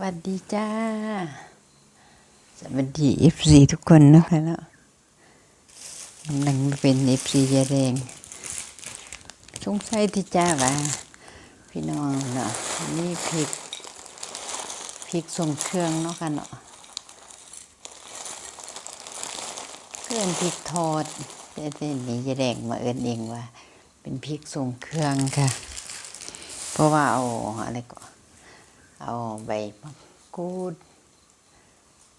วัสดีจ้า สวัสดีเอฟซีทุกคนนะคะเนาะกำลังเป็นเอฟซียาแดงสงสัยที่จ้าว่าพี่น้องเนาะนี่พริกพริกทรงเครื่องเนาะค่ะเนาะเพื่อนพริกทอดแต่ทีนี้ยาแดงมาเอินเองว่า เป็นพริกทรงเครื่องค่ะ เพราะว่าเอาอะไรก็ เอาใบมะกรูด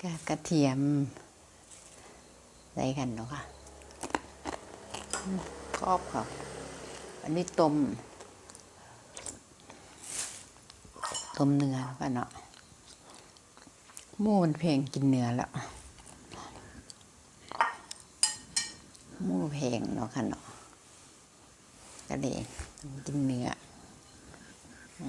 กบกระเทียมใส่กันเนาะค่ะอืมกรอบครับอันนี้ต้มต้มเนื้อแล้วกันเนาะหมูมันเพลงกินเนื้อแล้วหมูเพลงเนาะค่ะเนาะก็เลยต้องกินเนื้อยา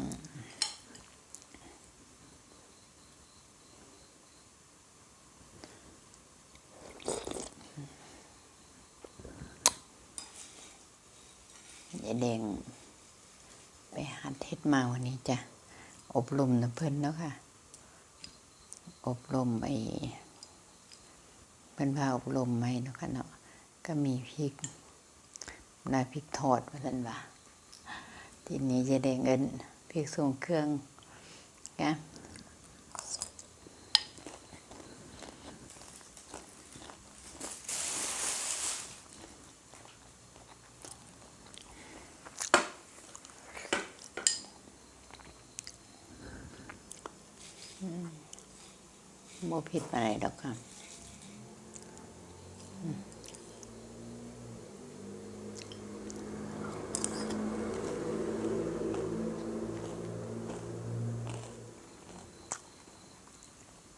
ยแดง ไปหาเทศมาวันนี้จ้ะ อบรมนะเพิ่นแล้วค่ะ อบรมไอเพิ่นพาอบรมไหมเนาะค่ะเนาะ ก็มีพริกนาพริกทอดว่าท่านว่า ทีนี้ยายแดงเอินพริกส่งเครื่องนะโม ผิดอะไรดอกค่ะอืม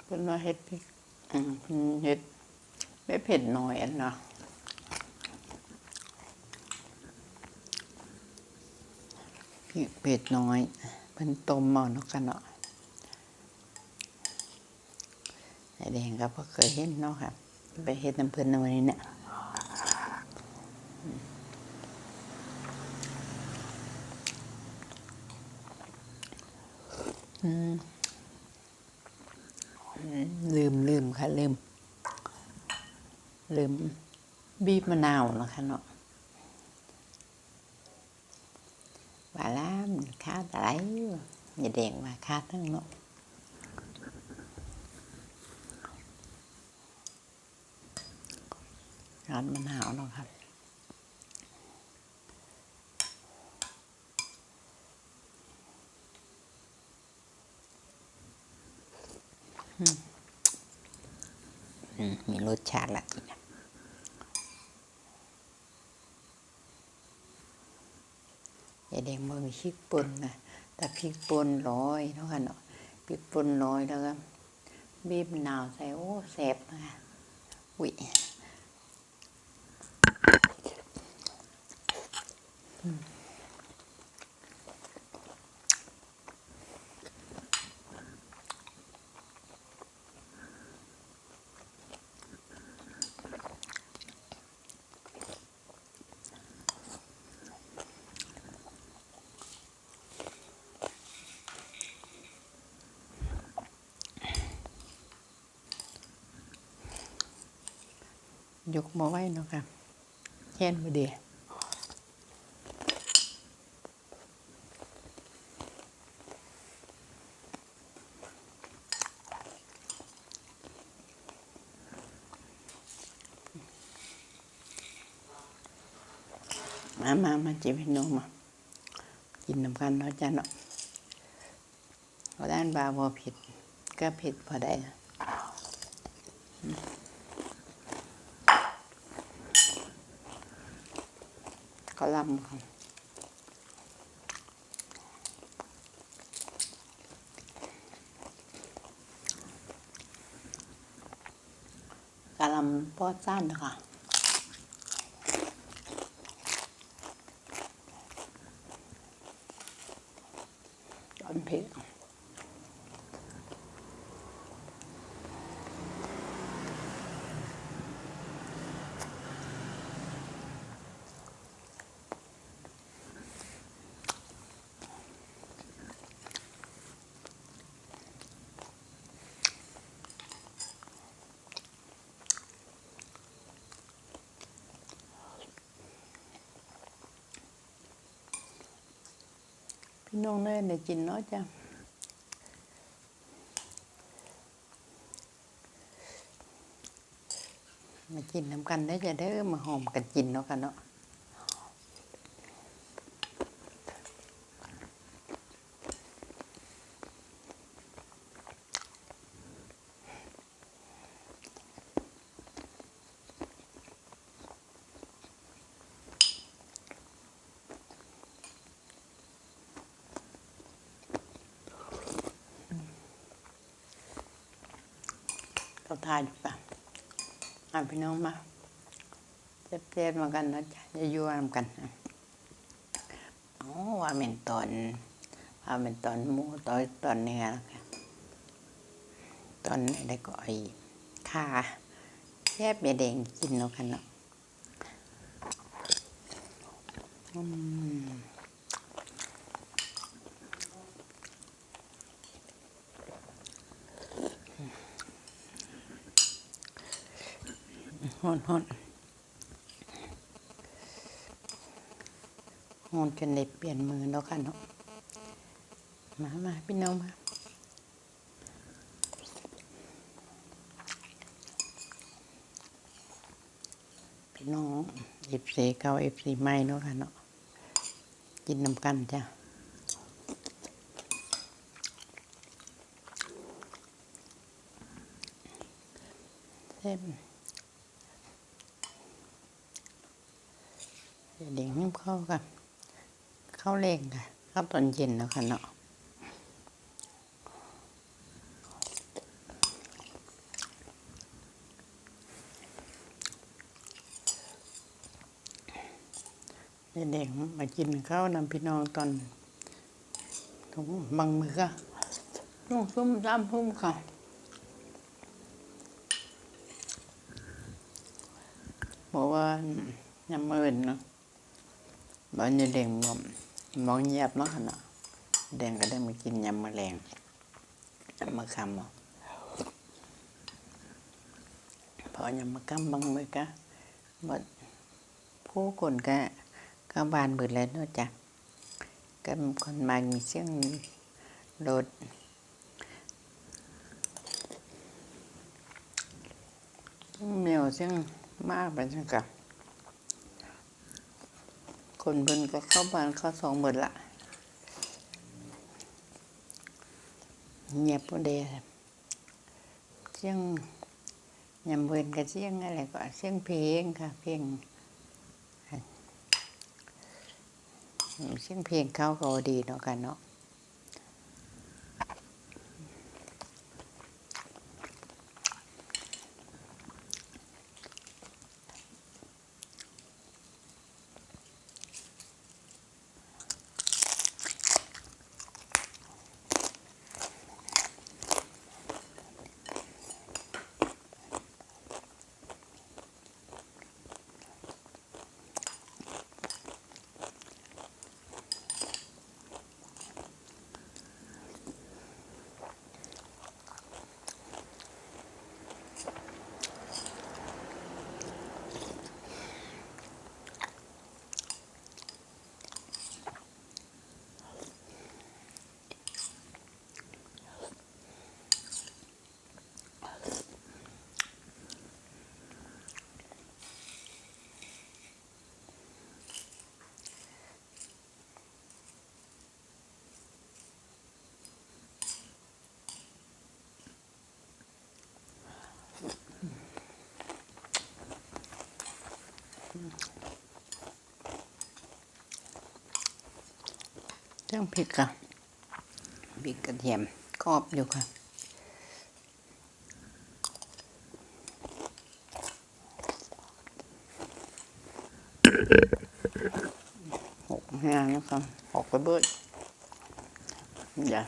เป็นว่าเฮ็ดพริกอืมเฮ็ดไม่เผ็ดน้อยอันเนาะพริกเผ็ดน้อยเป็นต้มเอาเนาะกันเนาะ ไอ แดงก็พอเคยเห็นเนาะค่ะ ไปเห็ดน้ำเพลินในวันนี้เนี่ยลืมลืมค่ะลืม ลืม บีบมะนาวนะคะเนาะว่าล้ามข้าวตะไลอย่าแดงว่าข้าทั้งเนาะ ร้อนมะนาวเนาะครับอืมอืมมีรสชาติละทีนะยายแดงมันมีพริกป่นนะแต่พริกป่นร้อยเท่ากันเนาะพริกป่นร้อยแล้วก็บีบมะนาวใส่โอ้แซ่บนะคะอุ้ย ยกมาไว้เนาะค่ะแค่นมาเดียมามามาจิบให้หนูมา กินน้ำกันเนาะจ้ะเนาะเอาด้านบาพอผิดก็ผิดพอได้นะ กะลำค่ะกะหลำปอดสั้นนะคะตอนเผ็ด พี่น้องเนยได้กินเนาะจ้ะมากินน้ำกันได้อจะ เด้อมานกินเนาะกันเนาะเราทานอยู่ปะอาพี่น้องมาเจ็บเจ็บๆมากันนะจ้ะจะยั่วๆนำกันนะอ๋อว่าเป็นตอนว่าเป็นตอนมูตอนตอนเนื้อแล้วค่ะตอนอะไรก็ไอ้ข่าแยบเบดเดงกินเนาะกันเนาะอืม ฮอนฮอนฮอนจนได้เปลี่ยนมือแล้วค่ะเนาะมามาพี่น้องมาพี่น้องเอฟซีเก้าเอฟซีไม่เนาะค่ะเนาะกินน้ำกันจ้ะเส้น เดี๋ยวเด็กน้ำเข้ากันเข้าวเล่งค่ะ เข้าวตอนเย็นแล้วค่ะเนาะเด็กมากินข้าวนำพี่น้องตอนถุงบางมือก็นุ่งซุ่มซ้ำพุ่มค่ะบอกว่ายำมืนเนาะ บ้านยายเด้งมองมองเงียบเนาะขนาดแดงก็ได้มากินยำมะแรงยำมะคำเนาะพอยำมะคำบางมือก็หมดผู้คนก็ก็บานเบิดแล้วเนาะจ้ะก็คนมามีเสียงรถเมียวเสียงมากไปจังกับ คนเพิ่นก็เข้าบ้านเข้าสองหมดละเงียบพอดีเสียงยำเวินกับเสียงอะไรก็เสียงเพลงค่ะ เพลงเสียงเพลงเขาก็ดีเนาะกันเนาะ เรื่องพริกค่ะพริกกระเทียมกรอบอยู่ค่ะหกห้านะครับหกไปเบิดอย่า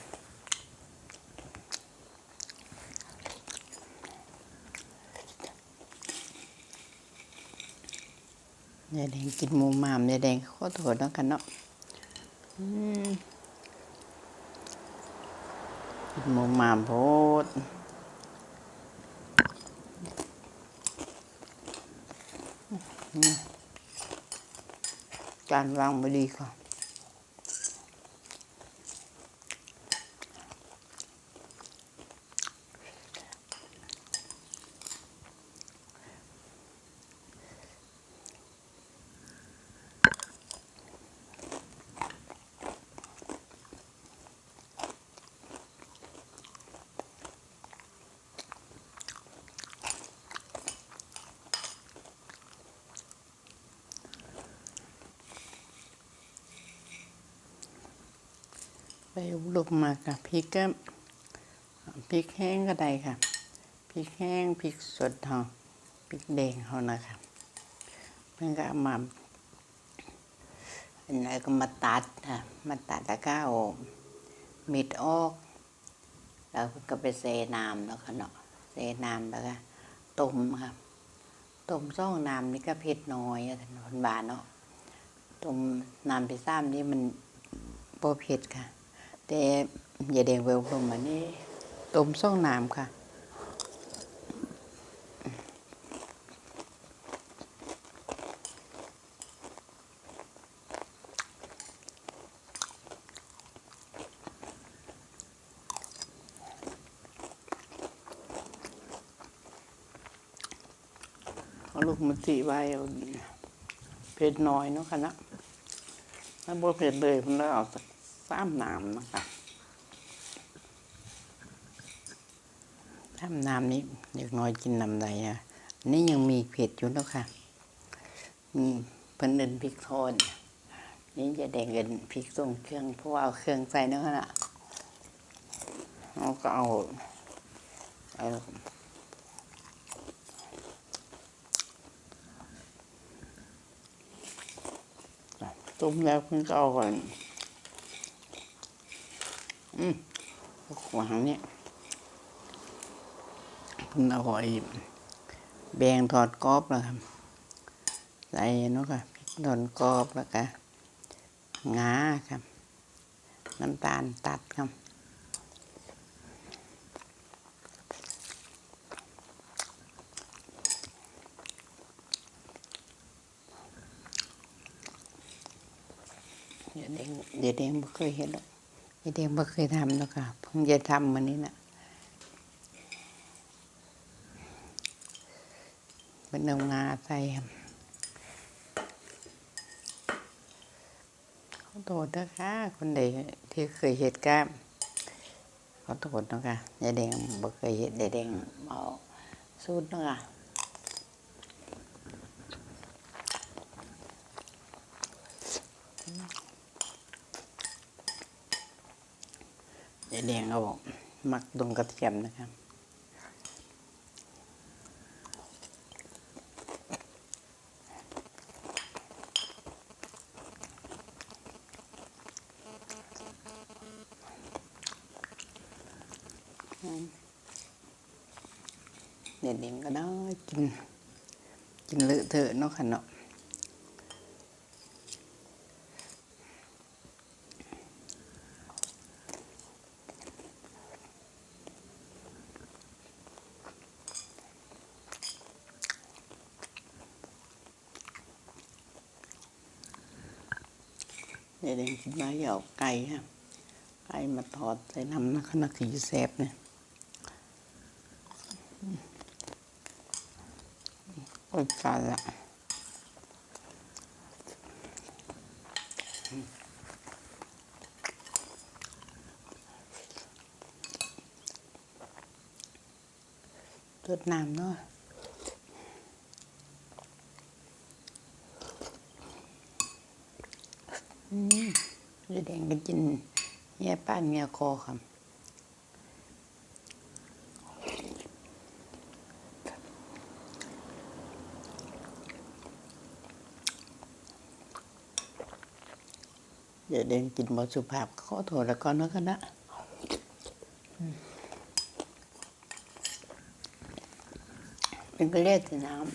อย่าแดงกินหมูมามแดงขอโทษแล้วกันเนาะ มกินหมูมามโพดอืมจานวางไม่ดีค่ะ ลูกมาค่ะพริกก็พริกแห้งก็ได้ค่ะพริกแห้งพริกสดเฮาพริกแดงเฮานะคะเพิ่นก็มาอันไหนก็มาตัดค่ะมาตัดแล้วก็เอาม็ดออกแล้วก็ไปเซน้ำแล้วค่ะเนาะเซน้ำแล้วก็ต้มค่ะต้มซ่องน้ำนี่ก็เผ็ดน้อยอะท่านนบานเนาะต้มน้ำไปซ้ำนี่มันโปเผ็ดค่ะ แต่อย่าแดงเวลลงมานี่ต้มซ่องน้ำค่ะเอาลูกมันสีไว้เอาเผ็ดน้อยเนาะค่ะนะถ้าบ่เผ็ดเลยผมได้เอาสักสามน้ำนะคะสามน้ำนี้เด็กน้อยกินน้ำใดอะนี่ยังมีเผ็ดอยู่นะค่ะมีเพิ่นเดินพริกทอดนี่จะแดงเงินพริกส่งเครื่องเพราะว่าเอาเครื่องใส่นะค่ะนะเราก็เอาเอาต้มแล้วคุณก็เอาก่อนอืมขวางเนี่ย เอาไอ้แบงทอดกรอบแล้วครับใส่นาะค่ะพริกทอดกรอบแล้วก็งาครับน้ำตาลตัดครับเดี๋ยวเด็กเดี๋ยวเด็กไม่เคยเห็นหรอกเด็กไม่เคยทำหรอกค่ะเพิ่งจะทำมันนี้นะ เป็นเอางาใส่ครับขอโทษนะคะคนใดที่เคยเห็ดก้ามขอโทษนะคะยายแดงบ่เคยเห็ดยายแดงเอาสูตรนะคะยายแดงเอามักดงกระเทียมนะครับ เด็กๆก็ได้กิน กินเลอะเทอะเนาะค่ะเนาะเด็กๆกินมาเหยาไก่ฮะไก่มาทอดใส่น้ำนะขนาดที่แซบเนี่ย อ้ยตายละตัวน้ำเนาะอืมยายแดงก็กินเงี้ยป้านเงี้ยคอครั เดี๋ยวเดินกินบสุภาพขอโทษแล้วก่อนนะกันนะเป็นกระเล็ดแต่น้ำ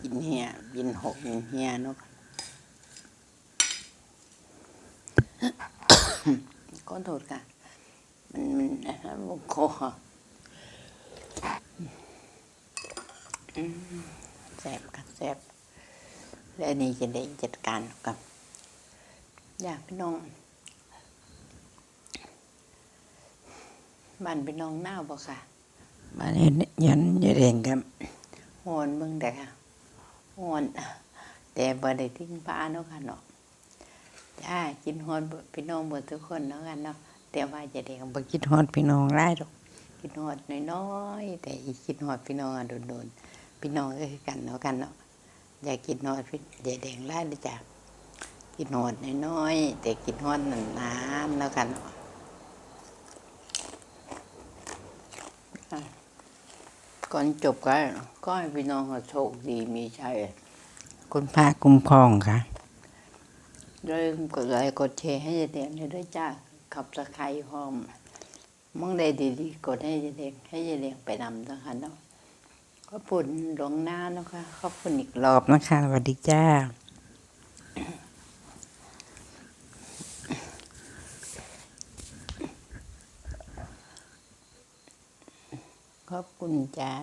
กินเฮียกินหกเฮียเนกข อโทษค่ะ มันมันบุกคออืมแสบครับแสบและอันนี้จะได้จัดการกับอยากพี่น้องบ้านพี่น้องหน้าวบ่ค่ะบ้านนี้ยันยายเร่งครับหอนเบิ่งแต่ค่ะหอนแต่บ่ได้ทิ้งป้าเนาะค่ะเนาะ จ้ากินหอนเบิดพี่น้องหมดทุกคนเนาะกันเนาะแต่ว่าจะเด็กบ่คิดฮอดพี่น้องหลายดอกคิดฮอดน้อยๆแต่อีคิดฮอดพี่น้องอะโดนๆพี่น้องก็คือกันเนาะกันเนาะอย่าคิดฮอดพี่ยายแดงหลายเลยจ้ะคิดฮอดน้อยๆแต่คิดฮอดนานๆแล้วกันเนาะก่อนจบก็ก็ให้พี่น้องโชคดีมีชัยคุณพระคุ้มครองค่ะ อย่าลืมกดไลค์กดแชร์ให้ยายแดงด้วยจ้าขับสไครพร้อมมองได้ดีๆกดให้ยายแดงให้ยายแดงไปนำนะคะเนาะขอบคุณหลวงหน้านะคะขอบคุณอีกรอบนะคะสวัสดีจ้าขอบคุณจ้า